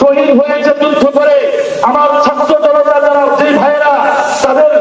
শহীদ হয়েছে যুদ্ধ করে। আমার ছাত্র জনতা যারা যে ভাইয়েরা তাদের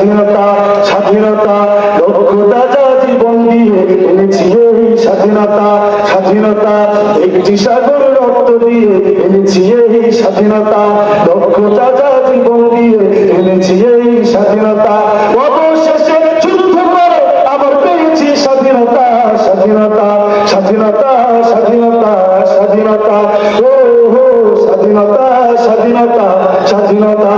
স্বাধীনতা স্বাধীনতা, দক্ষতা যা জীবন দিয়ে এনেছি এই স্বাধীনতা স্বাধীনতা, একটি সাগরের রক্ত দিয়ে এনেছি এই স্বাধীনতা, দক্ষতা যা জীবন দিয়ে এনেছি এই স্বাধীনতা স্বাধীনতা স্বাধীনতা স্বাধীনতা স্বাধীনতা স্বাধীনতা স্বাধীনতা?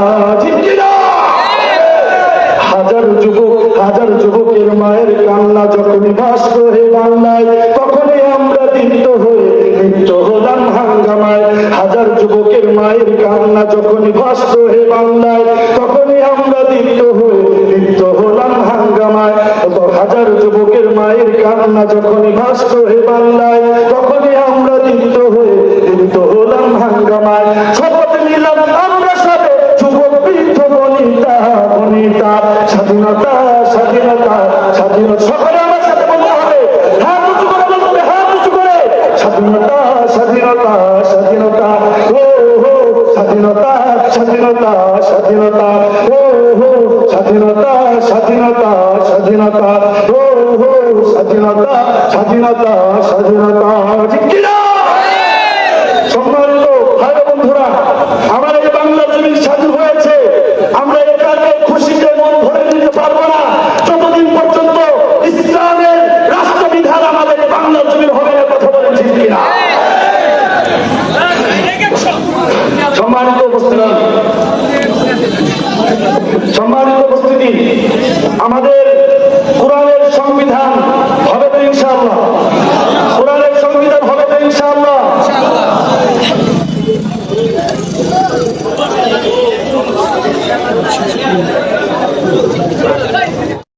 হাজার যুবক, হাজার যুবকের মায়ের কান্না যখনই বাস করে বাংলায়, তখনই আমরা দীপ্ত হয়ে লিপ্ত হলাম হাঙ্গামায়। হাজার যুবকের মায়ের কান্না যখনই বাস করে বাংলায়, তখনই আমরা দীপ্ত হয়ে লিপ্ত হলাম হাঙ্গামায়। হাজার যুবকের মায়ের কান্না যখনই বাস করে বাংলায়, তখনই আমরা দীপ্ত হয়ে লিপ্ত হলাম হাঙ্গামায় শপথ নিলাম আমরা সবে যুবক বৃদ্ধ বনিতা স্বাধীনতা স্বাধীনতা স্বাধীনতা সকলে আমার সাথে বলতে হবে। হাত উঁচু করে বলতে হাত উঁচু করে। স্বাধীনতা স্বাধীনতা স্বাধীনতা, ও হো, স্বাধীনতা স্বাধীনতা স্বাধীনতা, ও হো, স্বাধীনতা স্বাধীনতা স্বাধীনতা, ও হো, স্বাধীনতা স্বাধীনতা স্বাধীনতা। আমাদের